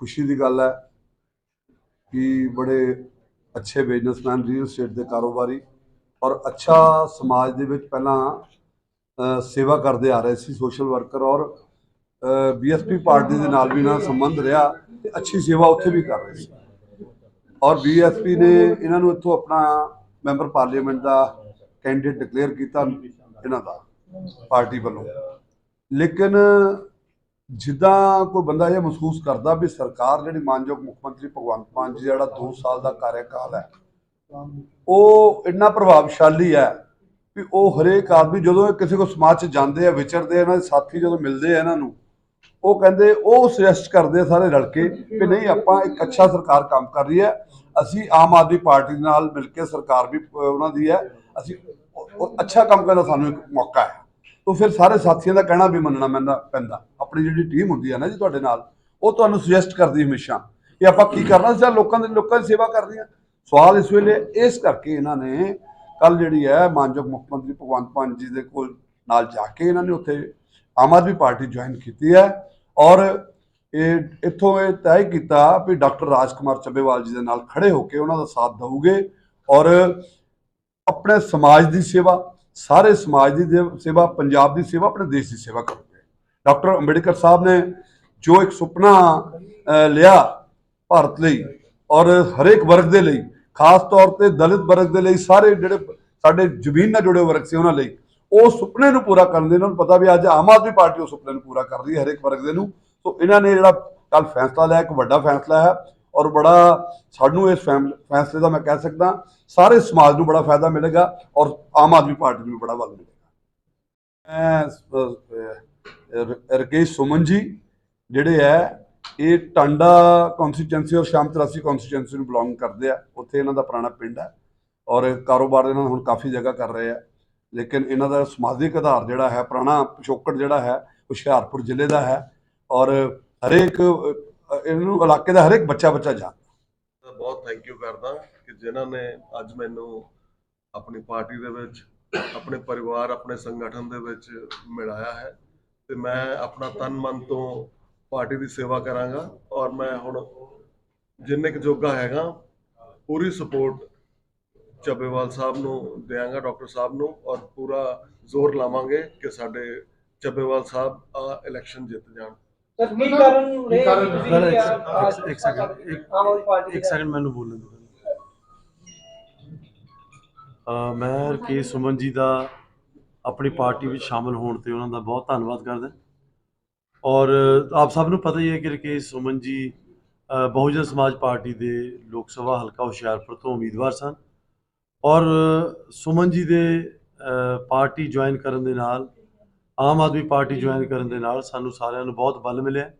ਖੁਸ਼ੀ ਦੀ ਗੱਲ ਹੈ ਕਿ ਬੜੇ ਅੱਛੇ ਬਿਜ਼ਨਸਮੈਨ ਰੀਅਲ ਸਟੇਟ ਦੇ ਕਾਰੋਬਾਰੀ ਔਰ ਅੱਛਾ ਸਮਾਜ ਦੇ ਵਿੱਚ ਪਹਿਲਾਂ ਸੇਵਾ ਕਰਦੇ ਆ ਰਹੇ ਸੀ ਸੋਸ਼ਲ ਵਰਕਰ ਔਰ ਬੀਐਸਪੀ ਪਾਰਟੀ ਦੇ ਨਾਲ ਵੀ ਇਹਨਾਂ ਦਾ ਸੰਬੰਧ ਰਿਹਾ ਤੇ ਅੱਛੀ ਸੇਵਾ ਉੱਥੇ ਵੀ ਕਰ ਰਹੇ ਸੀ। ਔਰ ਬੀਐਸਪੀ ਨੇ ਇਹਨਾਂ ਨੂੰ ਇੱਥੋਂ ਆਪਣਾ ਮੈਂਬਰ ਪਾਰਲੀਮੈਂਟ ਦਾ ਕੈਂਡੀਡੇਟ ਡਿਕਲੇਅਰ ਕੀਤਾ ਇਹਨਾਂ ਦਾ ਪਾਰਟੀ ਵੱਲੋਂ। ਲੇਕਿਨ ਜਿੱਦਾਂ ਕੋਈ ਬੰਦਾ ਇਹ ਮਹਿਸੂਸ ਕਰਦਾ ਵੀ ਸਰਕਾਰ ਜਿਹੜੀ ਮਾਨਯੋਗ ਮੁੱਖ ਮੰਤਰੀ ਭਗਵੰਤ ਮਾਨ ਜੀ ਜਿਹੜਾ 2 ਸਾਲ ਦਾ ਕਾਰਜਕਾਲ ਹੈ, ਉਹ ਇੰਨਾ ਪ੍ਰਭਾਵਸ਼ਾਲੀ ਹੈ ਵੀ ਉਹ ਹਰੇਕ ਆਦਮੀ ਜਦੋਂ ਕਿਸੇ ਕੋ ਸਮਾਜ 'ਚ ਜਾਂਦੇ ਆ, ਵਿਚਰਦੇ ਆ, ਇਹਨਾਂ ਦੇ ਸਾਥੀ ਜਦੋਂ ਮਿਲਦੇ ਆ ਇਹਨਾਂ ਨੂੰ, ਉਹ ਕਹਿੰਦੇ, ਉਹ ਸੁਜੈਸਟ ਕਰਦੇ ਸਾਰੇ ਰਲ ਕੇ ਕਿ ਨਹੀਂ, ਆਪਾਂ ਇੱਕ ਅੱਛਾ ਸਰਕਾਰ ਕੰਮ ਕਰ ਰਹੀ ਹੈ, ਅਸੀਂ ਆਮ ਆਦਮੀ ਪਾਰਟੀ ਦੇ ਨਾਲ ਮਿਲ ਕੇ ਸਰਕਾਰ ਵੀ ਉਹਨਾਂ ਦੀ ਹੈ, ਅਸੀਂ ਅੱਛਾ ਕੰਮ ਕਰਨ ਦਾ ਸਾਨੂੰ ਇੱਕ ਮੌਕਾ ਹੈ। ਤਾਂ ਫਿਰ ਸਾਰੇ ਸਾਥੀਆਂ ਦਾ ਕਹਿਣਾ ਵੀ ਮੰਨਣਾ ਪੈਂਦਾ ਪੈਂਦਾ। ਆਪਣੀ ਜਿਹੜੀ ਟੀਮ ਹੁੰਦੀ ਹੈ ਨਾ ਜੀ ਤੁਹਾਡੇ ਨਾਲ, ਉਹ ਤੁਹਾਨੂੰ ਸੁਜੈਸਟ ਕਰਦੀ ਹਮੇਸ਼ਾ ਕਿ ਆਪਾਂ ਕੀ ਕਰਨਾ ਜਾਂ ਲੋਕਾਂ ਦੇ, ਲੋਕਾਂ ਦੀ ਸੇਵਾ ਕਰਨੀ ਹੈ ਸਵਾਲ ਇਸ ਵੇਲੇ ਇਸ ਕਰਕੇ ਇਹਨਾਂ ਨੇ ਕੱਲ ਜਿਹੜੀ ਹੈ ਮਾਨਯੋਗ ਮੁੱਖ ਮੰਤਰੀ ਭਗਵੰਤ ਮਾਨ ਜੀ ਦੇ ਕੋਲ ਨਾਲ ਜਾ ਕੇ ਇਹਨਾਂ ਨੇ ਉੱਥੇ ਆਮ ਆਦਮੀ ਪਾਰਟੀ ਜੁਆਇਨ ਕੀਤੀ ਹੈ। ਔਰ ਇਹ ਇੱਥੋਂ ਇਹ ਤੈਅ ਕੀਤਾ ਵੀ ਡਾਕਟਰ ਰਾਜਕੁਮਾਰ ਚੱਬੇਵਾਲ ਜੀ ਦੇ ਨਾਲ ਖੜੇ ਹੋ ਕੇ ਉਹਨਾਂ ਦਾ ਸਾਥ ਦਊਗੇ ਔਰ ਆਪਣੇ ਸਮਾਜ ਦੀ ਸੇਵਾ, ਸਾਰੇ ਸਮਾਜ ਦੀ ਦੇ- ਸੇਵਾ, ਪੰਜਾਬ ਦੀ ਸੇਵਾ, ਆਪਣੇ ਦੇਸ਼ ਦੀ ਸੇਵਾ ਕਰੋ ਡਾਕਟਰ ਅੰਬੇਡਕਰ ਸਾਹਿਬ ਨੇ ਜੋ ਇੱਕ ਸੁਪਨਾ ਲਿਆ ਭਾਰਤ ਲਈ ਔਰ ਹਰੇਕ ਵਰਗ ਦੇ ਲਈ, ਖਾਸ ਤੌਰ ਤੇ ਦਲਿਤ ਵਰਗ ਦੇ ਲਈ, ਸਾਰੇ ਜਿਹੜੇ ਸਾਡੇ ਜ਼ਮੀਨ ਨਾਲ ਜੁੜੇ ਵਰਗ ਸੀ ਉਹਨਾਂ ਲਈ, ਉਹ ਸੁਪਨੇ ਨੂੰ ਪੂਰਾ ਕਰਨ ਦੇ ਉਹਨਾਂ ਨੂੰ ਪਤਾ ਵੀ ਅੱਜ ਆਮ ਆਦਮੀ ਪਾਰਟੀ ਉਹ ਸੁਪਨੇ ਨੂੰ ਪੂਰਾ ਕਰ ਰਹੀ ਹੈ ਹਰੇਕ ਵਰਗ ਦੇ ਨੂੰ। ਸੋ ਇਹਨਾਂ ਨੇ ਜਿਹੜਾ ਕੱਲ ਫੈਸਲਾ ਲਿਆ, ਇੱਕ ਵੱਡਾ ਫੈਸਲਾ ਹੈ ਔਰ ਬੜਾ ਸਾਨੂੰ ਇਸ ਫੈਮ- ਫੈਸਲੇ ਦਾ ਮੈਂ ਕਹਿ ਸਕਦਾ, ਸਾਰੇ ਸਮਾਜ ਨੂੰ ਬੜਾ ਫਾਇਦਾ ਮਿਲੇਗਾ ਔਰ ਆਮ ਆਦਮੀ ਪਾਰਟੀ ਨੂੰ ਵੀ ਬੜਾ ਵੱਲ ਮਿਲੇਗਾ। ਮੈਂ ਰਕੇਸ਼ ਸੁਮਨ ਜੀ ਜਿਹੜੇ ਹੈ ਇਹ ਟਾਂਡਾ ਕਨਸਟੀਚੁਐਂਸੀ ਔਰ ਸ਼ਾਮ 83 ਕਨਸਟੀਚੁਐਂਸੀ ਨੂੰ ਬਿਲੋਂਗ ਕਰਦੇ ਆ। ਉੱਥੇ ਇਹਨਾਂ ਦਾ ਪੁਰਾਣਾ ਪਿੰਡ ਹੈ ਔਰ ਕਾਰੋਬਾਰ ਇਹਨਾਂ ਹੁਣ ਕਾਫੀ ਜਗ੍ਹਾ ਕਰ ਰਹੇ ਆ। ਲੇਕਿਨ ਇਹਨਾਂ ਦਾ ਸਮਾਜਿਕ ਆਧਾਰ ਜਿਹੜਾ ਹੈ ਪੁਰਾਣਾ ਪਿਛੋਕੜ ਜਿਹੜਾ ਹੈ ਹੁਸ਼ਿਆਰਪੁਰ ਜ਼ਿਲ੍ਹੇ ਦਾ ਹੈ ਔਰ ਹਰੇਕ ਅਹ, ਇਹਨੂੰ ਇਲਾਕੇ ਦਾ ਹਰੇਕ ਬੱਚਾ ਬੱਚਾ ਜਾਣਦਾ। ਬਹੁਤ ਥੈਂਕ ਯੂ ਕਰਦਾ ਕਿ ਜਿਨ੍ਹਾਂ ਨੇ ਅੱਜ ਮੈਨੂੰ ਆਪਣੀ ਪਾਰਟੀ ਦੇ ਵਿੱਚ ਆਪਣੇ ਪਰਿਵਾਰ ਆਪਣੇ ਸੰਗਠਨ ਦੇ ਵਿੱਚ ਮਿਲਾਇਆ ਹੈ। ਤੇ ਮੈਂ ਆਪਣਾ ਤਨ ਮਨ ਤੋਂ ਪਾਰਟੀ ਦੀ ਸੇਵਾ ਕਰਾਂਗਾ ਔਰ ਮੈਂ ਹੁਣ ਜਿੰਨੇ ਕੁ ਜੋਗਾ ਹੈਗਾ ਪੂਰੀ ਸਪੋਰਟ ਚੱਬੇਵਾਲ ਸਾਹਿਬ ਨੂੰ ਦਿਆਂਗਾ ਡਾਕਟਰ ਸਾਹਿਬ ਨੂੰ ਔਰ ਪੂਰਾ ਜ਼ੋਰ ਲਾਵਾਂਗੇ ਕਿ ਸਾਡੇ ਚੱਬੇਵਾਲ ਸਾਹਿਬ ਆ ਇਲੈਕਸ਼ਨ ਜਿੱਤ ਜਾਣ। ਸਰ ਕੀ ਕਾਰਨ ਰਹੇ ਕਿ ਇੱਕ- ਸੈਕਿੰਡ, ਇੱਕ- ਸੈਕਿੰਡ ਮੈਨੂੰ ਬੋਲਣ ਦਿਓ। ਅ, ਮੈਂ ਰਕੇਸ਼ ਸੁਮਨ ਜੀ ਦਾ ਆਪਣੀ ਪਾਰਟੀ ਵਿੱਚ ਸ਼ਾਮਲ ਹੋਣ ਤੇ ਉਹਨਾਂ ਦਾ ਬਹੁਤ ਧੰਨਵਾਦ ਕਰਦਾ ਔਰ ਆਪ ਸਭ ਨੂੰ ਪਤਾ ਹੀ ਹੈ ਕਿ ਰਕੇਸ਼ ਸੁਮਨ ਜੀ ਬਹੁਜਨ ਸਮਾਜ ਪਾਰਟੀ ਦੇ ਲੋਕ ਸਭਾ ਹਲਕਾ ਹੁਸ਼ਿਆਰਪੁਰ ਤੋਂ ਉਮੀਦਵਾਰ ਸਨ। ਔਰ ਸੁਮਨ ਜੀ ਦੇ ਪਾਰਟੀ ਜੁਆਇਨ ਕਰਨ ਦੇ ਨਾਲ, ਆਮ ਆਦਮੀ ਪਾਰਟੀ ਜੁਆਇਨ ਕਰਨ ਦੇ ਨਾਲ ਸਾਨੂੰ ਸਾਰਿਆਂ ਨੂੰ ਬਹੁਤ ਬਲ ਮਿਲਿਆ।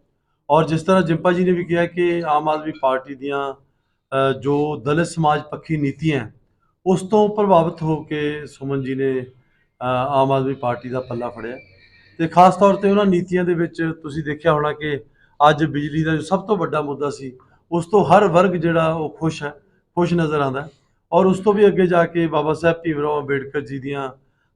ਔਰ ਜਿਸ ਤਰ੍ਹਾਂ ਜਿੰਪਾ ਜੀ ਨੇ ਵੀ ਕਿਹਾ ਕਿ ਆਮ ਆਦਮੀ ਪਾਰਟੀ ਦੀਆਂ ਜੋ ਦਲਿਤ ਸਮਾਜ ਪੱਖੀ ਨੀਤੀਆਂ, ਉਸ ਤੋਂ ਪ੍ਰਭਾਵਿਤ ਹੋ ਕੇ ਸੁਮਨ ਜੀ ਨੇ ਆਮ ਆਦਮੀ ਪਾਰਟੀ ਦਾ ਪੱਲਾ ਫੜਿਆ। ਤੇ ਖਾਸ ਤੌਰ ਤੇ ਉਹਨਾਂ ਨੀਤੀਆਂ ਦੇ ਵਿੱਚ ਤੁਸੀਂ ਦੇਖਿਆ ਹੋਣਾ ਕਿ ਅੱਜ ਬਿਜਲੀ ਦਾ ਜੋ ਸਭ ਤੋਂ ਵੱਡਾ ਮੁੱਦਾ ਸੀ, ਉਸ ਤੋਂ ਹਰ ਵਰਗ ਜਿਹੜਾ ਉਹ ਖੁਸ਼ ਹੈ, ਖੁਸ਼ ਨਜ਼ਰ ਆਉਂਦਾ ਔਰ ਉਸ ਤੋਂ ਵੀ ਅੱਗੇ ਜਾ ਕੇ ਬਾਬਾ ਸਾਹਿਬ ਭੀਮਰਾਓ ਅੰਬੇਡਕਰ ਜੀ ਦੀਆਂ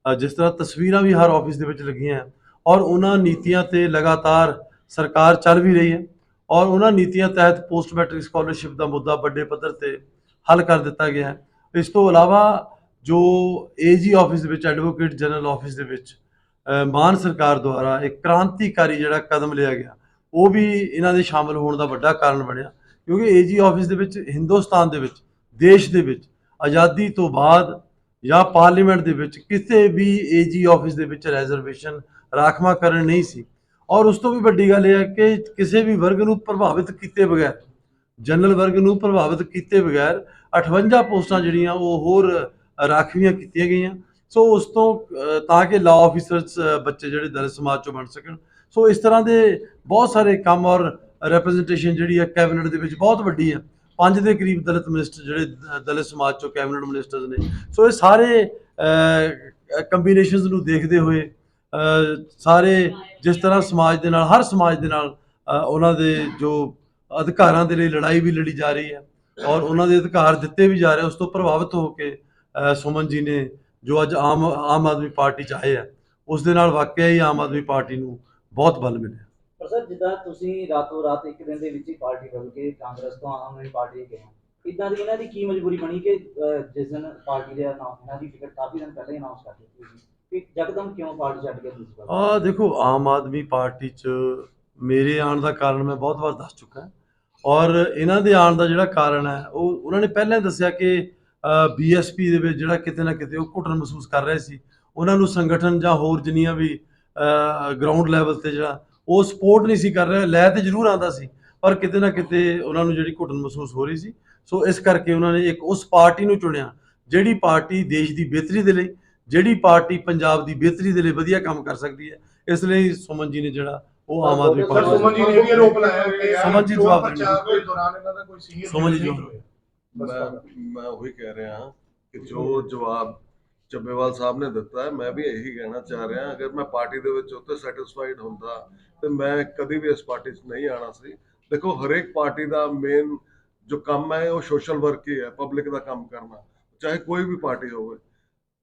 ਜਿਸ ਤਰ੍ਹਾਂ ਤਸਵੀਰਾਂ ਵੀ ਹਰ ਆਫਿਸ ਦੇ ਵਿੱਚ ਲੱਗੀਆਂ ਹੈ ਔਰ ਉਹਨਾਂ ਨੀਤੀਆਂ ਤੇ ਲਗਾਤਾਰ ਸਰਕਾਰ ਚੱਲ ਵੀ ਰਹੀ ਹੈ ਔਰ ਉਹਨਾਂ ਨੀਤੀਆਂ ਤਹਿਤ ਪੋਸਟ ਮੈਟ੍ਰਿਕ ਸਕਾਲਰਸ਼ਿਪ ਦਾ ਮੁੱਦਾ ਵੱਡੇ ਪੱਧਰ ਤੇ ਹੱਲ ਕਰ ਦਿੱਤਾ ਗਿਆ ਹੈ। ਇਸ ਤੋਂ ਇਲਾਵਾ ਜੋ ਏਜੀ ਆਫਿਸ ਦੇ ਵਿੱਚ ਐਡਵੋਕੇਟ ਜਨਰਲ ਆਫਿਸ ਦੇ ਵਿੱਚ ਮਾਨ ਸਰਕਾਰ ਦੁਆਰਾ ਇੱਕ ਕ੍ਰਾਂਤੀਕਾਰੀ ਜਿਹੜਾ ਕਦਮ ਲਿਆ ਗਿਆ, ਉਹ ਵੀ ਇਹਨਾਂ ਦੇ ਸ਼ਾਮਲ ਹੋਣ ਦਾ ਵੱਡਾ ਕਾਰਨ ਬਣਿਆ। ਕਿਉਂਕਿ ਏਜੀ ਆਫਿਸ ਦੇ ਵਿੱਚ, ਹਿੰਦੁਸਤਾਨ ਦੇ ਵਿੱਚ, ਦੇਸ਼ ਦੇ ਵਿੱਚ, ਆਜ਼ਾਦੀ ਤੋਂ ਬਾਅਦ ਜਾਂ ਪਾਰਲੀਮੈਂਟ ਦੇ ਵਿੱਚ ਕਿਸੇ ਵੀ ਏਜੀ ਆਫਿਸ ਦੇ ਵਿੱਚ ਰਿਜ਼ਰਵੇਸ਼ਨ ਰਾਖਵਾਂਕਰਨ ਨਹੀਂ ਸੀ। ਔਰ ਉਸ ਤੋਂ ਵੀ ਵੱਡੀ ਗੱਲ ਇਹ ਹੈ ਕਿ ਕਿਸੇ ਵੀ ਵਰਗ ਨੂੰ ਪ੍ਰਭਾਵਿਤ ਕੀਤੇ ਬਗੈਰ, ਜਨਰਲ ਵਰਗ ਨੂੰ ਪ੍ਰਭਾਵਿਤ ਕੀਤੇ ਬਗੈਰ 58 ਪੋਸਟਾਂ ਜਿਹੜੀਆਂ ਉਹ ਹੋਰ ਰਾਖਵੀਆਂ ਕੀਤੀਆਂ ਗਈਆਂ। ਸੋ ਉਸ ਤੋਂ ਤਾਂ ਕਿ ਲਾਅ ਆਫੀਸਰਸ ਬੱਚੇ ਜਿਹੜੇ ਦਲਿਤ ਸਮਾਜ ਚੋਂ ਬਣ ਸਕਣ। ਸੋ ਇਸ ਤਰ੍ਹਾਂ ਦੇ ਬਹੁਤ ਸਾਰੇ ਕੰਮ ਔਰ ਰਿਪਰੈਜ਼ੈਂਟੇਸ਼ਨ ਜਿਹੜੀ ਹੈ ਕੈਬਨਿਟ ਦੇ ਵਿੱਚ ਬਹੁਤ ਵੱਡੀ ਹੈ ਪੰਜ ਦੇ ਕਰੀਬ ਦਲਿਤ ਮਿਨਿਸਟਰ ਜਿਹੜੇ ਦਲਿਤ ਸਮਾਜ ਚੋਂ ਕੈਬਨਿਟ ਮਿਨਿਸਟਰਸ ਨੇ। ਸੋ ਇਹ ਸਾਰੇ ਕੰਬੀਨੇਸ਼ਨਸ ਨੂੰ ਦੇਖਦੇ ਹੋਏ ਸਾਰੇ ਜਿਸ ਤਰ੍ਹਾਂ ਸਮਾਜ ਦੇ ਨਾਲ, ਹਰ ਸਮਾਜ ਦੇ ਨਾਲ ਉਹਨਾਂ ਦੇ ਜੋ ਅਧਿਕਾਰਾਂ ਦੇ ਲਈ ਲੜਾਈ ਵੀ ਲੜੀ ਜਾ ਰਹੀ ਹੈ ਔਰ ਉਹਨਾਂ ਦੇ ਅਧਿਕਾਰ ਦਿੱਤੇ ਵੀ ਜਾ ਰਹੇ ਉਸ ਤੋਂ ਪ੍ਰਭਾਵਿਤ ਹੋ ਕੇ ਸੁਮਨ ਜੀ ਨੇ ਜੋ ਅੱਜ ਆਮ ਆਮ ਆਦਮੀ ਪਾਰਟੀ ਚ ਆਏ ਆ ਉਸ ਦੇ ਨਾਲ ਵਾਕਿਆ ਹੀ ਆਮ ਆਦਮੀ ਪਾਰਟੀ ਨੂੰ ਬਹੁਤ ਬਲ ਮਿਲਿਆ। ਪਰ ਸਰ ਜਿੱਦਾਂ ਤੁਸੀਂ ਰਾਤੋਂ ਰਾਤ ਇੱਕ ਦਿਨ ਦੇ ਵਿੱਚ ਹੀ ਪਾਰਟੀ ਬਦਲ ਕੇ ਕਾਂਗਰਸ ਤੋਂ ਆਮ ਆਦਮੀ ਪਾਰਟੀ ਗਏ ਇਦਾਂ ਦੀ ਇਹਨਾਂ ਦੀ ਕੀ ਮਜਬੂਰੀ ਬਣੀ ਕਿ ਜਿਸ ਦਿਨ ਪਾਰਟੀ ਦੇ ਇਹਨਾਂ ਦੀ ਟਿਕਟ ਕਾਫੀ ਦਿਨ ਪਹਿਲਾਂ ਹੀ ਅਨਾਉਂਸ ਕਰ ਦਿੱਤੀ ਸੀ ਕਿ ਯਕਦਮ ਕਿਉਂ ਪਾਰਟੀ ਛੱਡ ਕੇ ਦੂਸਰੀ ਆ ਦੇਖੋ ਆਮ ਆਦਮੀ ਪਾਰਟੀ 'ਚ ਮੇਰੇ ਆਉਣ ਦਾ ਕਾਰਨ ਮੈਂ ਬਹੁਤ ਵਾਰ ਦੱਸ ਚੁੱਕਾ। ਔਰ ਇਹਨਾਂ ਦੇ ਆਉਣ ਦਾ ਜਿਹੜਾ ਕਾਰਨ ਹੈ ਉਹ ਉਹਨਾਂ ਨੇ ਪਹਿਲਾਂ ਹੀ ਦੱਸਿਆ ਕਿ ਬੀਐਸਪੀ ਦੇ ਵਿੱਚ ਜਿਹੜਾ ਕਿਤੇ ਨਾ ਕਿਤੇ ਉਹ ਘੁਟਨ ਮਹਿਸੂਸ ਕਰ ਰਹੇ ਸੀ। ਉਹਨਾਂ ਨੂੰ ਸੰਗਠਨ ਜਾਂ ਹੋਰ ਜਿੰਨੀਆਂ ਵੀ ਗਰਾਊਂਡ ਲੈਵਲ ਤੇ ਜਿਹੜਾ ਉਹ ਸਪੋਰਟ ਨਹੀਂ ਸੀ ਕਰ ਰਿਹਾ। ਲੈ ਤੇ ਜ਼ਰੂਰ ਆਂਦਾ ਸੀ ਪਰ ਕਿਤੇ ਨਾ ਕਿਤੇ ਉਹਨਾਂ ਨੂੰ ਜਿਹੜੀ ਘੁਟਨ ਮਹਿਸੂਸ ਹੋ ਰਹੀ ਸੀ। ਸੋ ਇਸ ਕਰਕੇ ਉਹਨਾਂ ਨੇ ਇੱਕ ਉਸ ਪਾਰਟੀ ਨੂੰ ਚੁਣਿਆ ਜਿਹੜੀ ਪਾਰਟੀ ਦੇਸ਼ ਦੀ ਬਿਹਤਰੀ ਦੇ ਲਈ ਜਿਹੜੀ ਪਾਰਟੀ ਪੰਜਾਬ ਦੀ ਬਿਹਤਰੀ ਦੇ ਲਈ ਵਧੀਆ ਕੰਮ ਕਰ ਸਕਦੀ ਹੈ। ਇਸ ਲਈ ਸੁਮਨ ਜੀ ਨੇ ਜਿਹੜਾ ਉਹ ਆਮ ਆਦਮੀ ਪਾਰਟੀ ਸੁਮਨ ਜੀ ਨੇ ਵੀ ਆਰੋਪ ਲਾਇਆ ਕਿ ਸੁਮਨ ਜੀ ਜਵਾਬ ਦੇ ਦੌਰਾਨ ਇਹਨਾਂ ਦਾ ਕੋਈ ਸੀਨੀਅਰ ਸੁਮਨ ਜੀ ਜਵਾਬ ਮੈਂ। ਮੈਂ ਉਹੀ ਕਹਿ ਰਿਹਾ ਹਾਂ ਕਿ ਜੋ ਜਵਾਬ ਚੱਬੇਵਾਲ ਸਾਹਿਬ ਨੇ ਦਿੱਤਾ ਹੈ ਮੈਂ ਵੀ ਇਹੀ ਕਹਿਣਾ ਚਾਹ ਰਿਹਾ ਅਗਰ ਮੈਂ ਪਾਰਟੀ ਦੇ ਵਿੱਚ ਉੱਤੇ ਸੈਟੀਸਫਾਈਡ ਹੁੰਦਾ ਤੇ ਮੈਂ ਕਦੀ ਵੀ ਇਸ ਪਾਰਟੀ 'ਚ ਨਹੀਂ ਆਣਾ ਸੀ। ਦੇਖੋ ਹਰੇਕ ਪਾਰਟੀ ਦਾ ਮੇਨ ਜੋ ਕੰਮ ਹੈ ਉਹ ਸੋਸ਼ਲ ਵਰਕ ਹੀ ਹੈ ਪਬਲਿਕ ਦਾ ਕੰਮ ਕਰਨਾ ਚਾਹੇ ਕੋਈ ਵੀ ਪਾਰਟੀ ਹੋਵੇ।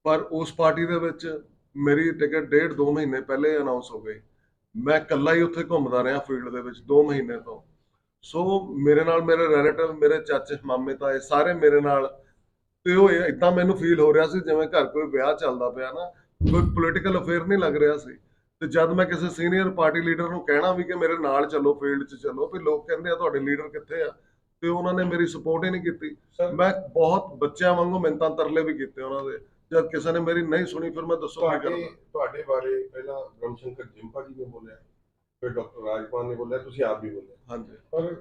ਪਰ ਉਸ ਪਾਰਟੀ ਦੇ ਵਿੱਚ ਮੇਰੀ ਟਿਕਟ ਡੇਢ ਦੋ ਮਹੀਨੇ ਪਹਿਲੇ ਅਨਾਉਂਸ ਹੋ ਗਈ। ਮੈਂ ਇਕੱਲਾ ਹੀ ਉੱਥੇ ਘੁੰਮਦਾ ਰਿਹਾ ਫੀਲਡ ਦੇ ਵਿੱਚ 2 ਮਹੀਨੇ ਤੋਂ। ਸੋ ਮੇਰੇ ਨਾਲ ਮੇਰੇ ਰਿਲੇਟਿਵ ਮੇਰੇ ਚਾਚੇ ਮਾਮੇ ਤਾਏ ਸਾਰੇ ਮੇਰੇ ਨਾਲ ਤੇ ਉਹ ਇਦਾਂ ਮੈਨੂੰ ਫੀਲ ਹੋ ਰਿਹਾ ਸੀ ਜਿਵੇਂ ਘਰ ਕੋਈ ਵਿਆਹ ਚੱਲਦਾ ਪਿਆ ਨਾ ਕੋਈ ਪੋਲੀਟੀਕਲ ਅਫੇਅਰ ਨਹੀਂ ਲੱਗ ਰਿਹਾ ਸੀ। ਤੇ ਜਦ ਮੈਂ ਕਿਸੇ ਸੀਨੀਅਰ ਪਾਰਟੀ ਲੀਡਰ ਨੂੰ ਕਹਿਣਾ ਵੀ ਕਿ ਮੇਰੇ ਨਾਲ ਚੱਲੋ ਫੀਲਡ 'ਚ ਚੱਲੋ ਵੀ ਲੋਕ ਕਹਿੰਦੇ ਆ ਤੁਹਾਡੇ ਲੀਡਰ ਕਿੱਥੇ ਆ ਤੇ ਉਹਨਾਂ ਨੇ ਮੇਰੀ ਸਪੋਰਟ ਹੀ ਨਹੀਂ ਕੀਤੀ। ਮੈਂ ਬਹੁਤ ਬੱਚਿਆਂ ਵਾਂਗੂ ਮਿੰਤਾਂ ਤਰਲੇ ਵੀ ਕੀਤੇ ਉਹਨਾਂ ਦੇ। ਜਦ ਕਿਸੇ ਨੇ ਮੇਰੀ ਨਹੀਂ ਸੁਣੀ ਫਿਰ ਮੈਂ ਦੱਸੋ ਕੀ ਤੁਹਾਡੇ ਕਰਦਾ ਤੁਹਾਡੇ ਬਾਰੇ ਪਹਿਲਾਂ ਬ੍ਰਹਮ ਸ਼ੰਕਰ ਜਿੰਪਾ ਜੀ ਨੇ ਬੋਲਿਆ। ਫਿਰ ਡਾਕਟਰ ਰਾਜਪਾਲ ਨੇ ਬੋਲਿਆ ਤੁਸੀਂ ਆਪ ਵੀ ਬੋਲਿਆ। ਹਾਂਜੀ। ਪਰ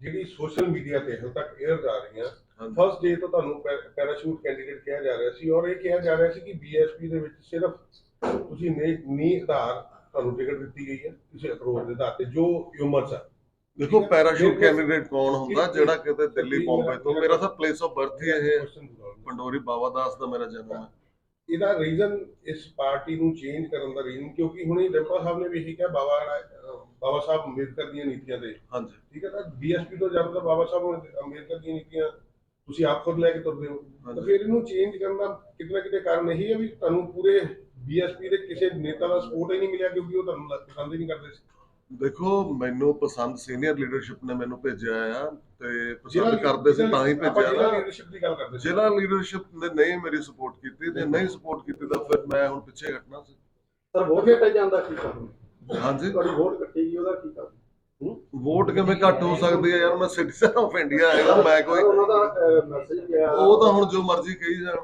ਜਿਹੜੀ ਸੋਸ਼ਲ ਮੀਡੀਆ ਤੇ ਹਾਲ ਤੱਕ 에ਅਰ ਜਾ ਰਹੀਆਂ ਫਸਟ ਡੇ ਤੋਂ ਤੁਹਾਨੂੰ ਪੈਰਾਸ਼ੂਟ ਕੈਂਡੀਡੇਟ ਕਿਹਾ ਜਾ ਰਿਹਾ ਸੀ ਔਰ ਇਹ ਕਿਹਾ ਜਾ ਰਿਹਾ ਸੀ ਕਿ ਬੀਐਸਪੀ ਦੇ ਵਿੱਚ ਸਿਰਫ ਤੁਸੀਂ ਨੀ ਨੀ ਆਧਾਰ ਤੁਹਾਨੂੰ ਟਿਕਟ ਦਿੱਤੀ ਗਈ ਹੈ ਕਿਸੇ ਅਪਰੋਚ ਦੇ ਆਧਾਰ ਤੇ ਜੋ ਹਿਊਮਰਸ ਆ। ਦੇਖੋ ਪੈਰਾਸ਼ੂਟ ਕੈਂਡੀਡੇਟ ਕੌਣ ਹੁੰਦਾ ਜਿਹੜਾ ਕਿਤੇ ਦਿੱਲੀ ਬੰਬੇ ਤੋਂ। ਮੇਰਾ ਤਾਂ ਪਲੇਸ ਆਫ ਬਰਥ ਹੀ ਇਹ। ਪੰਡੋਰੀ ਬਾਬਾ ਦਾਸ ਦਾ ਮੇਰਾ ਜਨਮ ਹੈ। ਇਹਦਾ ਰੀਜ਼ਨ ਇਸ ਪਾਰਟੀ ਨੂੰ ਚੇਂਜ ਕਰਨ ਦਾ ਰੀਜ਼ਨ ਕਿਉਂਕਿ ਹੁਣੇ ਡਿੰਪਲ ਸਾਹਿਬ ਨੇ ਵੀ ਇਹੀ ਕਿਹਾ ਬਾਬਾ ਅਹ ਬਾਬਾ ਸਾਹਿਬ ਅੰਬੇਦਕਰ ਦੀਆਂ ਨੀਤੀਆਂ ਤੇ। ਹਾਂਜੀ। ਠੀਕ ਹੈ ਤਾਂ ਬੀਐਸਪੀ ਤੋਂ ਜ਼ਿਆਦਾ ਤਾਂ ਬਾਬਾ ਸਾਹਿਬ ਅੰਬੇਦਕਰ ਦੀਆਂ ਨੀਤੀਆਂ ਤੁਸੀਂ ਆਪ ਖੁਦ ਲੈ ਕੇ ਤੁਰਦੇ ਹੋ। ਤਾਂ ਫਿਰ ਇਹਨੂੰ ਚੇਂਜ ਕਰਨ ਦਾ ਕਿਤੇ ਨਾ ਕਿਤੇ ਕਾਰਨ ਇਹੀ ਹੈ ਵੀ ਤੁਹਾਨੂੰ ਪੂਰੇ ਬੀਐਸਪੀ ਦੇ ਕਿਸੇ ਨੇਤਾ ਦਾ ਸਪੋਰਟ ਹੀ ਨਹੀਂ ਮਿਲਿਆ ਕਿਉਂਕਿ ਉਹ ਤੁਹਾਨੂੰ ਲ- ਪਸੰਦ ਹੀ ਨਹੀਂ ਕਰਦੇ ਸੀ। ਦੇਖੋ ਮੈਨੂੰ ਪਸੰਦ ਸੀਨੀਅਰ ਲੀਡਰਸ਼ਿਪ ਨੇ ਮੈਨੂੰ ਭੇਜਿਆ ਆ ਤੇ ਪਸੰਦ ਕਰਦੇ ਸੀ ਤਾਂ ਹੀ ਭੇਜਿਆ ਨਾ। ਲੀਡਰਸ਼ਿਪ ਦੀ ਗੱਲ ਕਰਦੇ ਸੀ। ਜ਼ਿਲ੍ਹਾ ਲੀਡਰਸ਼ਿਪ ਨੇ ਨਹੀਂ ਮੇਰੀ ਸਪੋਰਟ ਕੀਤੀ ਤੇ ਨਹੀਂ ਸਪੋਰਟ ਕੀਤੀ ਤਾਂ ਫਿਰ ਮੈਂ ਹੁਣ ਪਿੱਛੇ ਹਟਣਾ ਸੀ। ਸਰ ਵੋਟ ਕੱਟੇ ਜਾਂਦਾ ਕੀ ਕਾਰਨ? ਹਾਂਜੀ। ਤੁਹਾਡੀ ਵੋਟ ਕੱਟੀ ਗਈ ਉਹਦਾ ਕੀ ਕਾਰਨ? ਵੋਟ ਕਿਵੇਂ ਘੱਟ ਹੋ ਸਕਦੀ ਹੈ ਯਾਰ? ਮੈਂ ਸਿਟੀਜ਼ਨ ਆਫ ਇੰਡੀਆ ਹੈਗਾ ਮੈਂ ਕੋਈ ਸਰ, ਉਹਨਾਂ ਦਾ ਮੈਸੇਜ ਗਿਆ। ਉਹ ਤਾਂ ਹੁਣ ਜੋ ਮਰਜ਼ੀ ਕਹੀ ਜਾਣ।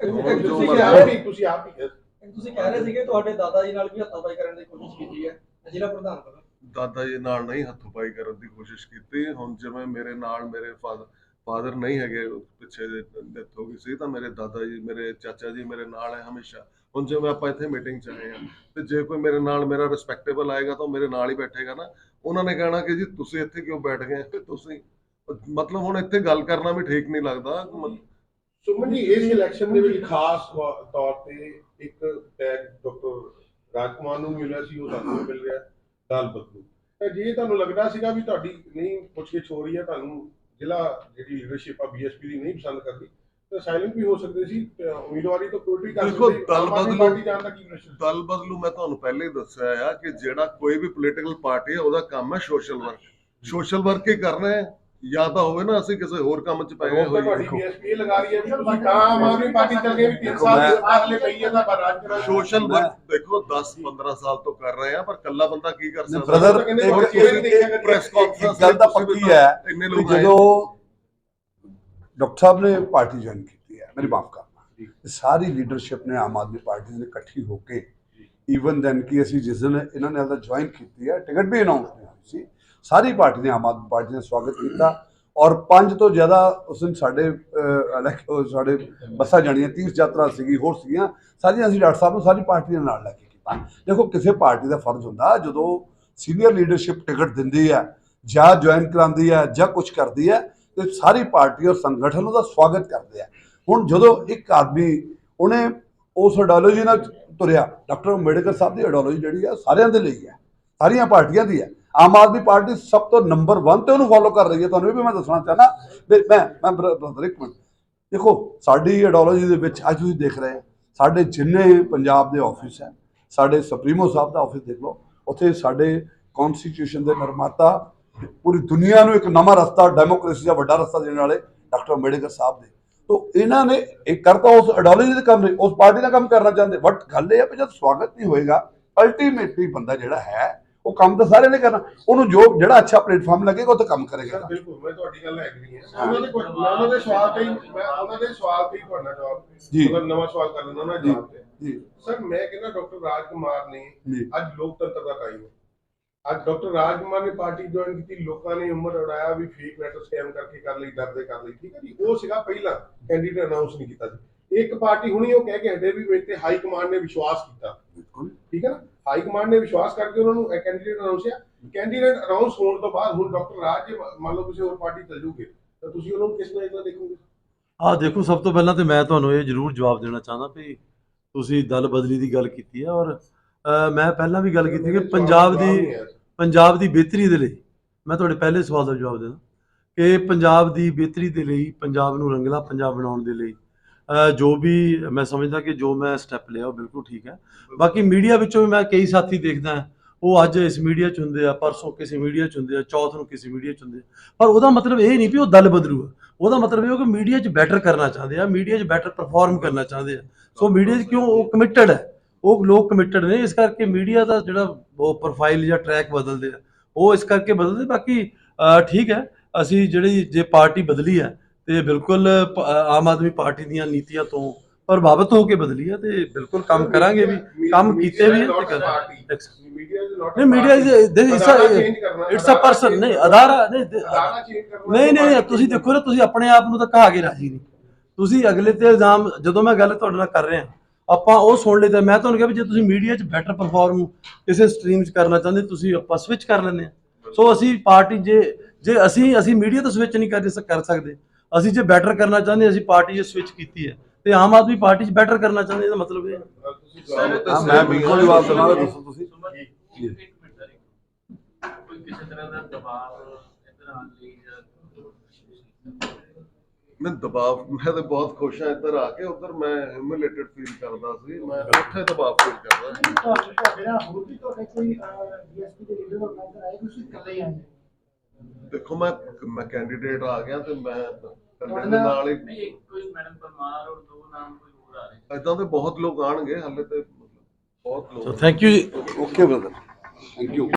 ਤੁਸੀਂ ਆਪ ਹੀ ਤੁਸੀਂ ਆਪ ਹੀ ਕਿਹਾ। ਤੁਸੀਂ ਕਹਿ ਰਹੇ ਸੀਗੇ ਤੁਹਾਡੇ ਦਾਦਾ ਜੀ ਨਾਲ ਵੀ ਹੱਥਾਪਾਈ ਕਰਨ ਦੀ ਕੋਸ਼ਿਸ਼ ਕੀਤੀ ਹੈ ਜ਼ਿਲ੍ਹਾ ਪ੍ਰਧਾਨ ਵੱਲੋਂ ਦਾਦਾ ਜੀ ਨਾਲ ਨਹੀਂ ਹੱਥੋਂ-ਪਾਈ ਕਰਨ ਦੀ ਕੋਸ਼ਿਸ਼ ਕੀਤੀ। ਹੁਣ ਜਿਵੇਂ ਮੇਰੇ ਨਾਲ ਮੇਰੇ ਫਾਦਰ ਫਾਦਰ ਨਹੀਂ ਹੈਗੇ, ਪਿੱਛੇ ਡੈਥ ਹੋ ਗਈ ਸੀ, ਤਾਂ ਮੇਰੇ ਦਾਦਾ ਜੀ, ਮੇਰੇ ਚਾਚਾ ਜੀ ਮੇਰੇ ਨਾਲ ਹੈ ਹਮੇਸ਼ਾ। ਹੁਣ ਜਿਵੇਂ ਆਪਾਂ ਇੱਥੇ ਮੀਟਿੰਗ 'ਚ ਆਏ ਆ ਤੇ ਜੇ ਕੋਈ ਮੇਰੇ ਨਾਲ ਮੇਰਾ ਰਿਸਪੈਕਟੇਬਲ ਆਏਗਾ ਤਾਂ ਮੇਰੇ ਨਾਲ ਹੀ ਬੈਠੇਗਾ ਨਾ। ਉਹਨਾਂ ਨੇ ਕਹਿਣਾ ਕਿ ਜੀ ਤੁਸੀਂ ਇੱਥੇ ਕਿਉਂ ਬੈਠ ਗਏ? ਤੁਸੀਂ ਮਤਲਬ ਹੁਣ ਇੱਥੇ ਗੱਲ ਕਰਨਾ ਵੀ ਠੀਕ ਨਹੀਂ ਲੱਗਦਾ। ਸੁਮਨ ਜੀ ਇਸ ਇਲੈਕਸ਼ਨ ਦੇ ਵਿੱਚ ਖਾਸ ਤੌਰ ਤੇ ਇੱਕ ਟੈਗ ਡਾਕਟਰ ਰਾਜਕੁਮਾਰ ਨੂੰ ਮਿਲਿਆ ਸੀ ਉਹ ਸਾਨੂੰ ਮਿਲ ਰਿਹਾ ਦਲ ਬਦਲੂ ਤਾਂ ਜੇ ਤੁਹਾਨੂੰ ਲੱਗਦਾ ਸੀਗਾ ਵੀ ਤੁਹਾਡੀ ਨਹੀਂ ਪੁੱਛਗਿੱਛ ਹੋ ਰਹੀ ਹੈ ਤੁਹਾਨੂੰ ਜ਼ਿਲ੍ਹਾ ਜਿਹੜੀ ਲੀਡਰਸ਼ਿਪ ਆ ਬੀਐਸਪੀ ਦੀ ਨਹੀਂ ਪਸੰਦ ਕਰਦੀ ਤਾਂ ਸਾਇਲੈਂਟ ਵੀ ਹੋ ਸਕਦੇ ਸੀ ਉਮੀਦਵਾਰੀ ਤੋਂ ਕੋਈ ਵੀ ਕਰ ਦੇਖੋ, ਦਲ ਬਦਲੂ- ਦਲ ਬਦਲੂ ਮੈਂ ਤੁਹਾਨੂੰ ਪਹਿਲੇ ਹੀ ਦੱਸਿਆ ਆ ਕਿ ਜਿਹੜਾ ਕੋਈ ਵੀ ਪੋਲੀਟੀਕਲ ਪਾਰਟੀ ਹੈ ਉਹਦਾ ਕੰਮ ਹੈ ਸੋਸ਼ਲ ਵਰਕ ਸੋਸ਼ਲ ਵਰਕ ਹੀ ਕਰਨਾ ਹੈ। ਜਾਂ ਤਾਂ ਹੋਵੇ ਨਾ ਅਸੀਂ ਕਿਸੇ ਹੋਰ ਕੰਮ 'ਚ ਪੈ ਗਏ ਰੋਕ ਤਾਂ ਤੁਹਾਡੀ ਹੋਈਏ ਬੀਐਸਪੀ ਇਹ ਲਗਾ ਰਹੀ ਹੈ ਵੀ ਤੁਸੀਂ ਤਾਂ ਆਮ ਆਦਮੀ ਪਾਰਟੀ ਚੱਲ ਗਏ ਵੀ 3 ਦੇਖੋ, ਸਾਲ ਮੈਂ- ਦੇ ਬਾਅਦ ਪਈ ਹੈ ਤਾਂ ਪਰ ਰਾਜ ਕਰਾ ਸੋਸ਼ਲ ਵਰਕ ਦੇਖੋ 10 15 ਸਾਲ ਤੋਂ ਕਰ ਰਹੇ ਆ ਪਰ ਕੱਲਾ ਬੰਦਾ ਕੀ ਕਰ ਸਕਦਾ? ਬ੍ਰਦਰ ਕਹਿੰਦੇ ਇੱਕ ਹੋਰ ਚਿਹਰੇ ਨਹੀਂ ਦੇਖਿਆ ਇੱਕ- press ਇੱਕ conference ਗੱਲ ਤਾਂ ਤੁਸੀਂ ਪੱਕੀ ਹੈ ਇੰਨੇ ਕਿ ਲੋਕ ਆਏ। ਜਦੋਂ ਡਾਕਟਰ ਸਾਹਿਬ ਨੇ ਪਾਰਟੀ ਜੁਆਇਨ ਕੀਤੀ ਹੈ ਮੇਰੀ ਮਾਫ ਕਰਨਾ। ਇਹ ਸਾਰੀ ਲੀਡਰਸ਼ਿਪ ਨੇ ਆਮ ਆਦਮੀ ਪਾਰਟੀ ਨੇ ਇਕੱਠੀ ਹੋ ਕੇ ਈਵਨ ਦੈਨ ਕਿ ਅਸੀਂ ਜਿਸ ਦਿਨ ਇਹਨਾਂ ਨੇ ਆਪਦਾ ਜੁਆਇਨ ਕੀਤੀ ਹੈ ਟਿਕਟ ਵੀ ਅਨਾਉਂਸ ਨਹੀਂ ਹੋਈ ਸੀ ਸਾਰੀ ਪਾਰਟੀ ਨੇ ਆਮ ਆਦਮੀ ਪਾਰਟੀ ਨੇ ਸਵਾਗਤ ਕੀਤਾ ਔਰ ਪੰਜ ਤੋਂ ਜ਼ਿਆਦਾ ਉਸ ਦਿਨ ਸਾਡੇ ਸਾਡੇ ਬੱਸਾਂ ਜਾਣੀਆਂ, ਤੀਰਥ ਯਾਤਰਾ ਸੀਗੀ, ਹੋਰ ਸੀਗੀਆਂ, ਸਾਰੀਆਂ ਅਸੀਂ ਡਾਕਟਰ ਸਾਹਿਬ ਨੂੰ ਸਾਰੀ ਪਾਰਟੀ ਦੇ ਨਾਲ ਲੈ ਕੇ ਕੀਤਾ। ਦੇਖੋ, ਕਿਸੇ ਪਾਰਟੀ ਦਾ ਫਰਜ਼ ਹੁੰਦਾ ਜਦੋਂ ਸੀਨੀਅਰ ਲੀਡਰਸ਼ਿਪ ਟਿਕਟ ਦਿੰਦੀ ਹੈ, ਜਾਂ ਜੁਆਇਨ ਕਰਾਉਂਦੀ ਹੈ, ਜਾਂ ਕੁਝ ਕਰਦੀ ਹੈ, ਤੇ ਸਾਰੀ ਪਾਰਟੀ ਔਰ ਸੰਗਠਨ ਉਹਦਾ ਸਵਾਗਤ ਕਰਦੇ ਆ। ਹੁਣ ਜਦੋਂ ਇੱਕ ਆਦਮੀ, ਉਹਨੇ ਉਸ ਆਈਡੀਓਲੋਜੀ ਨਾਲ ਤੁਰਿਆ, ਡਾਕਟਰ ਅੰਬੇਡਕਰ ਸਾਹਿਬ ਦੀ ਆਈਡੀਓਲੋਜੀ ਜਿਹੜੀ ਆ ਸਾਰਿਆਂ ਦੇ ਲਈ ਹੈ, ਸਾਰੀਆਂ ਪਾਰਟੀਆਂ ਦੀ ਹੈ ਆਮ ਆਦਮੀ ਪਾਰਟੀ ਸਭ ਤੋਂ ਨੰਬਰ 1 ਤੇ ਉਹਨੂੰ ਫੋਲੋ ਕਰ ਰਹੀ ਹੈ। ਤੁਹਾਨੂੰ ਇਹ ਵੀ ਮੈਂ ਦੱਸਣਾ ਚਾਹਨਾ ਵੀ ਮੈਂ ਮੈਂ ਬ੍ਰਦਰ ਇੱਕ ਮਿੰਟ। ਦੇਖੋ, ਸਾਡੀ ਆਈਡੀਓਲੋਜੀ ਦੇ ਵਿੱਚ ਅੱਜ ਤੁਸੀਂ ਦੇਖ ਰਹੇ ਸਾਡੇ ਜਿੰਨੇ ਪੰਜਾਬ ਦੇ ਆਫਿਸ ਹੈ, ਸਾਡੇ ਸੁਪਰੀਮੋ ਸਾਹਿਬ ਦਾ ਆਫਿਸ ਦੇਖ ਲਓ, ਉੱਥੇ ਸਾਡੇ ਕਨਸਟੀਟਿਊਸ਼ਨ ਦੇ ਨਿਰਮਾਤਾ, ਪੂਰੀ ਦੁਨੀਆ ਨੂੰ ਇੱਕ ਨਵਾਂ ਰਸਤਾ ਡੈਮੋਕ੍ਰੇਸੀ ਦਾ ਵੱਡਾ ਰਸਤਾ ਦੇਣ ਵਾਲੇ ਡਾਕਟਰ ਅੰਬੇਡਕਰ ਸਾਹਿਬ ਦੇ ਤੋਂ ਇਹਨਾਂ ਨੇ ਇਹ ਕਰਤਾ, ਉਸ ਆਈਡੀਓਲੋਜੀ ਦੇ ਕੰਮ ਨਹੀਂ ਉਸ ਪਾਰਟੀ ਦਾ ਕੰਮ ਕਰਨਾ ਚਾਹੁੰਦੇ। ਬਟ ਗੱਲ ਇਹ ਹੈ ਵੀ ਜਦ ਸਵਾਗਤ ਨਹੀਂ ਹੋਏਗਾ ਅਲਟੀਮੇਟਲੀ ਬੰਦਾ ਜਿਹੜਾ ਹੈ ਉਹ ਕੰਮ ਤਾਂ ਸਾਰਿਆਂ ਨੇ ਕਰਨਾ। ਉਹਨੂੰ ਜੋ ਜਿਹੜਾ ਅੱਛਾ ਪਲੇਟਫਾਰਮ ਲੱਗੇਗਾ ਉਹ ਤਾਂ ਕੰਮ ਸਰ ਕਰੇਗਾ ਬਿਲਕੁਲ ਮੈਂ ਤੁਹਾਡੀ ਗੱਲ ਐਗਰੀ ਹਾਂ। ਉਹਨਾਂ ਦੇ ਕੁਝ ਮੈਂ ਉਹਨਾਂ ਦੇ ਸਵਾਲ ਤੇ ਹੀ ਮੈਂ ਉਹਨਾਂ ਦੇ ਸਵਾਲ ਤੇ ਹੀ ਤੁਹਾਡਾ ਜਵਾਬ ਜੀ। ਮਤਲਬ ਨਵਾਂ ਸਵਾਲ ਕਰ ਲੈਣਾ ਉਹਨਾਂ ਦੇ ਜਵਾਬ ਤੇ ਜੀ। ਸਰ ਮੈਂ ਕਹਿੰਦਾ ਡਾਕਟਰ ਰਾਜ ਕੁਮਾਰ ਨੇ ਜੀ। ਅੱਜ ਲੋਕਤੰਤਰ ਦਾ ਟਾਈਮ ਹੈ। ਅੱਜ ਡਾਕਟਰ ਰਾਜ ਕੁਮਾਰ ਨੇ ਪਾਰਟੀ ਜੁਆਇਨ ਕੀਤੀ ਲੋਕਾਂ ਨੇ ਉਮਰ ਉਡਾਇਆ ਵੀ ਫੇਕ ਲੈਟਰ ਸਕੈਮ ਕਰਕੇ ਕਰ ਲਈ ਡਰਦੇ ਕਰ ਲਈ ਠੀਕ ਹੈ ਜੀ? ਉਹ ਸੀਗਾ ਪਹਿਲਾਂ ਕੈਂਡੀਡੇਟ ਅਨਾਉਂਸ ਨਹੀਂ ਕੀਤਾ ਸੀ। ਇੱਕ ਪਾਰਟੀ ਹੁਣੀ ਉਹ ਕਹਿ ਕੇ ਹਟੇ ਵੀ ਮੇਰੇ ਤੇ ਹਾਈ ਕਮਾਂਡ ਨੇ ਵਿਸ਼ਵਾਸ ਕੀਤਾ। ਬਿਲਕੁਲ। ਠੀਕ ਹੈ ਨਾ? ਹਾਈ ਕਮਾਂਡ ਨੇ ਵਿਸ਼ਵਾਸ ਕਰਕੇ ਉਹਨਾਂ ਨੂੰ ਕੈਂਡੀਡੇਟ ਅਨਾਉਂਸ ਕੀਤਾ। ਕੈਂਡੀਡੇਟ ਅਨਾਉਂਸ ਹੋਣ ਤੋਂ ਬਾਅਦ ਹੁਣ ਡਾਕਟਰ ਰਾਜ ਜੇ ਮੰਨ ਲਓ ਕਿਸੇ ਹੋਰ ਪਾਰਟੀ ਚਲ ਜੂਗੇ ਤਾਂ ਤੁਸੀਂ ਉਹਨਾਂ ਨੂੰ ਕਿਸ ਨਜ਼ਰ ਨਾਲ ਦੇਖੋਗੇ? ਆ ਦੇਖੋ ਸਭ ਤੋਂ ਪਹਿਲਾਂ ਤੇ ਮੈਂ ਤੁਹਾਨੂੰ ਇਹ ਜ਼ਰੂਰ ਜਵਾਬ ਦੇਣਾ ਚਾਹੁੰਦਾ ਵੀ ਤੁਸੀਂ ਦਲ ਬਦਲੀ ਦੀ ਗੱਲ ਕੀਤੀ ਹੈ ਔਰ ਮੈਂ ਪਹਿਲਾਂ ਵੀ ਗੱਲ ਕੀਤੀ ਕਿ ਪੰਜਾਬ ਦੀ ਪੰਜਾਬ ਦੀ ਬਿਹਤਰੀ ਦੇ ਲਈ ਮੈਂ ਤੁਹਾਡੇ ਪਹਿਲੇ ਸਵਾਲ ਦਾ ਜਵਾਬ ਦੇਣਾ ਕਿ ਪੰਜਾਬ ਦੀ ਬਿਹਤਰੀ ਦੇ ਲਈ ਪੰਜਾਬ ਨੂੰ ਰੰਗਲਾ ਪੰਜਾਬ ਬਣਾਉਣ ਦੇ ਲਈ ਜੋ ਵੀ ਮੈਂ ਸਮਝਦਾ ਕਿ ਜੋ ਮੈਂ ਸਟੈਪ ਲਿਆ ਉਹ ਬਿਲਕੁਲ ਠੀਕ ਹੈ। ਬਾਕੀ ਮੀਡੀਆ ਵਿੱਚੋਂ ਵੀ ਮੈਂ ਕਈ ਸਾਥੀ ਦੇਖਦਾ ਉਹ ਅੱਜ ਇਸ ਮੀਡੀਆ 'ਚ ਹੁੰਦੇ ਆ ਪਰਸੋਂ ਕਿਸੇ ਮੀਡੀਆ 'ਚ ਹੁੰਦੇ ਆ ਚੌਥ ਨੂੰ ਕਿਸੇ ਮੀਡੀਆ 'ਚ ਹੁੰਦੇ ਆ। ਪਰ ਉਹਦਾ ਮਤਲਬ ਇਹ ਨਹੀਂ ਵੀ ਉਹ ਦਲ ਬਦਲੂ ਉਹਦਾ ਮਤਲਬ ਇਹ ਹੋ ਕਿ ਮੀਡੀਆ 'ਚ ਬੈਟਰ ਕਰਨਾ ਚਾਹੁੰਦੇ ਆ ਮੀਡੀਆ 'ਚ ਬੈਟਰ ਪਰਫਾਰਮ ਕਰਨਾ ਚਾਹੁੰਦੇ ਆ। ਸੋ ਮੀਡੀਆ 'ਚ ਕਿਉਂ ਉਹ ਕਮਿਟਡ ਹੈ? ਉਹ ਲੋਕ ਕਮਿਟਡ ਨੇ ਇਸ ਕਰਕੇ ਮੀਡੀਆ ਦਾ ਜਿਹੜਾ ਉਹ ਪ੍ਰੋਫਾਈਲ ਜਾਂ ਟਰੈਕ ਬਦਲਦੇ ਆ। ਉਹ ਇਸ ਕਰਕੇ ਬਦਲਦੇ ਬਾਕੀ ਠੀਕ ਹੈ। ਅਸੀਂ ਜਿਹੜੀ ਜੇ ਪਾਰਟੀ ਬਦਲੀ ਹੈ ਤੇ ਬਿਲਕੁਲ ਪ- ਆਮ ਆਦਮੀ ਪਾਰਟੀ ਦੀਆਂ ਨੀਤੀਆਂ ਤੋਂ ਪ੍ਰਭਾਵਿਤ ਹੋ ਕੇ ਬਦਲੀ ਹੈ ਤੇ ਬਿਲਕੁਲ ਕੰਮ ਕਰਾਂਗੇ ਵੀ ਕੰਮ ਕੀਤੇ ਵੀ ਹੈ ਤੇ ਕਰਾਂਗੇ। ਮੀਡੀਆ ਇਜ਼ ਨਾਟ ਨਹੀਂ ਮੀਡੀਆ ਇਟਸ ਅ ਪਰਸਨ ਨਹੀਂ ਅਦਾਰਾ ਨਹੀਂ ਦੇ- ਅਦਾਰਾ ਚੇਂਜ ਕਰਨਾ ਨਹੀਂ ਨਹੀਂ ਨਹੀਂ, ਤੁਸੀਂ ਦੇਖੋ ਨਾ ਤੁਸੀਂ ਆਪਣੇ ਆਪ ਨੂੰ ਤਾਂ ਕਹਾ ਕੇ ਰਾਜੀ ਨਹੀਂ। ਤੁਸੀਂ ਅਗਲੇ ਤੇ ਇਲਜ਼ਾਮ ਜਦੋਂ ਮੈਂ ਗੱਲ ਤੁਹਾਡੇ ਨਾਲ ਕਰ ਰਿਹਾ ਆਪਾਂ ਉਹ ਸੁਣ ਲਈਦਾ ਮੈਂ ਤੁਹਾਨੂੰ ਕਿਹਾ ਵੀ ਜੇ ਤੁਸੀਂ ਮੀਡੀਆ 'ਚ ਬੈਟਰ ਪਰਫਾਰਮ ਕਿਸੇ ਸਟਰੀਮ 'ਚ ਕਰਨਾ ਚਾਹੁੰਦੇ ਤੁਸੀਂ ਆਪਾਂ ਸਵਿਚ ਕਰ ਲੈਂਦੇ ਆ ਸੋ ਅਸੀਂ ਪਾਰਟੀ ਜੇ ਜੇ ਅਸੀਂ ਅਸੀਂ ਮੀਡੀਆ ਤੋਂ ਸਵਿਚ ਨਹੀਂ ਕਰ ਕਰ ਸਕਦੇ ਅਸੀਂ ਜੇ ਬੈਟਰ ਕਰਨਾ ਚਾਹੁੰਦੇ ਅਸੀਂ ਪਾਰਟੀ 'ਚ ਸਵਿਚ ਕੀਤੀ ਹੈ। ਤੇ ਆਮ ਆਦਮੀ ਪਾਰਟੀ 'ਚ ਬੈਟਰ ਕਰਨਾ ਚਾਹੁੰਦੇ ਇਹਦਾ ਮਤਲਬ ਇਹ ਹੈ। ਤੁਸੀਂ ਜਵਾਬ ਹਾਂ ਮੈਂ ਬਿਲਕੁਲ ਜਵਾਬ ਦੇਵਾਂਗਾ ਦੱਸੋ ਤੁਸੀਂ। ਜੀ। ਇੱਕ ਮਿੰਟ ਸਰ, ਕੋਈ ਕਿਸੇ ਤਰ੍ਹਾਂ ਦਾ ਦਬਾਅ ਇੱਧਰ ਆਉਣ ਲਈ ਜਾਂ ਮੈਂ ਦਬਾਅ ਮੈਂ ਤੇ ਬਹੁਤ ਖੁਸ਼ ਹਾਂ ਇੱਧਰ ਆ ਕੇ। ਉਧਰ ਮੈਂ ਹਿਊਮਿਲੇਟਡ ਫੀਲ ਕਰਦਾ ਸੀ। ਮੈਂ ਉੱਥੇ ਦਬਾਅ ਫੀਲ ਕਰਦਾ ਤੁਹਾਡੇ ਨਾਲ ਹੋਰ ਵੀ ਤੁਹਾਡੇ ਕੋਈ ਡੀਐਸਪੀ ਦੇ ਲੀਡਰ ਨਾਲ ਨਜ਼ਰ ਆਏ ਤੁਸੀਂ ਇਕੱਲੇ ਹੀ ਆਏ। ਦੇਖੋ ਮੈਂ ਮੈਂ ਕੈਂਡੀਡੇਟ ਆ ਗਿਆ ਤੇ ਮੈਂ ਨਾਲ ਹੀ ਨਹੀਂ ਇੱਕ ਕੋਈ ਮੈਡਮ ਪਰਮਾਰ ਔਰ ਦੋ ਨਾਮ ਕੋਈ ਹੋਰ ਆ ਰਹੇ ਇਦਾਂ ਦੇ ਬਹੁਤ ਲੋਕ ਆਣਗੇ ਹਾਲੇ ਤੇ ਬਹੁਤ ਸੋ ਲੋਕ thank you ji. Okay brother thank you